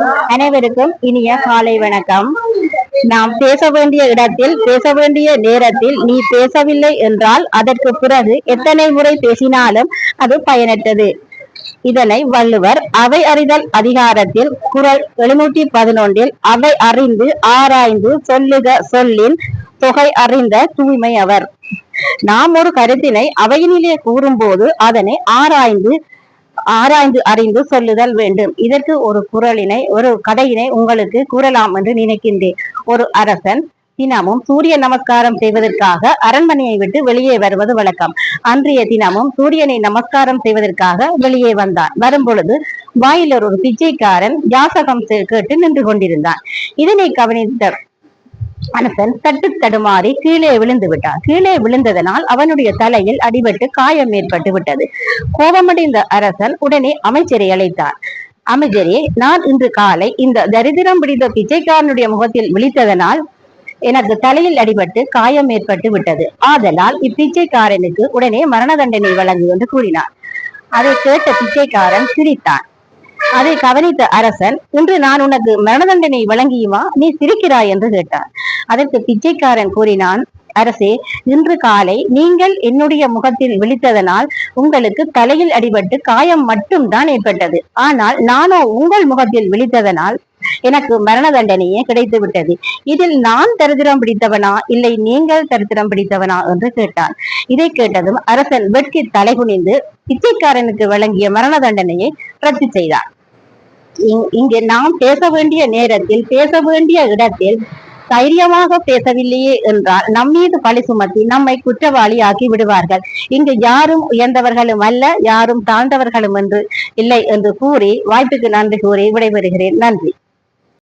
அனைவருக்கும் இனிய காலை வணக்கம். நாம் பேச வேண்டிய இடத்தில் பேச வேண்டிய நேரத்தில் நீ பேசவில்லை என்றால் அதற்கு பிறகு எத்தனை முறை பேசினாலும் அது பயனற்றது. இதனை வள்ளுவர் அவை அறிதல் அதிகாரத்தில் குரல் எழுநூற்றி பதினொன்றில் அவை அறிந்து ஆராய்ந்து சொல்லுக சொல்லின் தொகை அறிந்த தூய்மை அவர். நாம் ஒரு கருத்தினை அவையினிலே கூறும்போது அதனை ஆராய்ந்து ஆராய்ந்து அறிந்து சொல்லுதல் வேண்டும். இதற்கு ஒரு குரலினை ஒரு கதையினை உங்களுக்கு கூறலாம் என்று நினைக்கின்றேன். ஒரு அரசன் தினமும் சூரிய நமஸ்காரம் செய்வதற்காக அரண்மனையை விட்டு வெளியே வருவது வழக்கம். அன்றைய தினமும் சூரியனை நமஸ்காரம் செய்வதற்காக வெளியே வந்தான். வரும் பொழுது வாயிலர் ஒரு பிச்சைக்காரன் யாசகம் கேட்டு நின்று கொண்டிருந்தான். இதனை கவனித்த அரசன் தட்டு தடுமாறி கீழே விழுந்து விட்டான். கீழே விழுந்ததனால் அவனுடைய தலையில் அடிபட்டு காயம் ஏற்பட்டு விட்டது. கோபமடைந்த அரசன் உடனே அமைச்சரை அழைத்தார் அமைச்சரே நான் இன்று காலை இந்த தரிதிரம் பிடித்த பிச்சைக்காரனுடைய முகத்தில் விழித்ததனால் எனக்கு தலையில் அடிபட்டு காயம் ஏற்பட்டு விட்டது. ஆதலால் இப்பிச்சைக்காரனுக்கு உடனே மரண தண்டனை வழங்கு என்று கூறினார். அதை கேட்ட பிச்சைக்காரன் சிரித்தான். அதை கவனித்த அரசன் இன்று நான் உனக்கு மரண தண்டனை வழங்கியுமா? நீ சிரிக்கிறாய் என்று கேட்டார் அதற்கு பிச்சைக்காரன் கூறினான் அரசே இன்று காலை நீங்கள் என்னுடைய முகத்தில் விழித்ததனால் உங்களுக்கு தலையில் அடிபட்டு காயம் மட்டும்தான் ஏற்பட்டது. ஆனால் நானோ உங்கள் முகத்தில் விழித்ததனால் எனக்கு மரண தண்டனையே கிடைத்து விட்டது இதில் நான் தரித்திரம் பிடித்தவனா? இல்லை நீங்கள் தரித்திரம் பிடித்தவனா? என்று கேட்டான். இதை கேட்டதும் அரசன் வெட்கி தலைகுனிந்து பிச்சைக்காரனுக்கு வழங்கிய மரண தண்டனையை ரத்து செய்தான். இங்கு நாம் பேச வேண்டிய நேரத்தில் பேச வேண்டிய இடத்தில் தைரியமாக பேசவில்லையே என்றால் நம் மீது பழி சுமத்தி நம்மை குற்றவாளி ஆக்கி விடுவார்கள். இங்கு யாரும் உயர்ந்தவர்களும் அல்ல யாரும் தாழ்ந்தவர்களும் என்று இல்லை என்று கூறி வாய்ப்புக்கு நன்றி கூறி விடைபெறுகிறேன். நன்றி.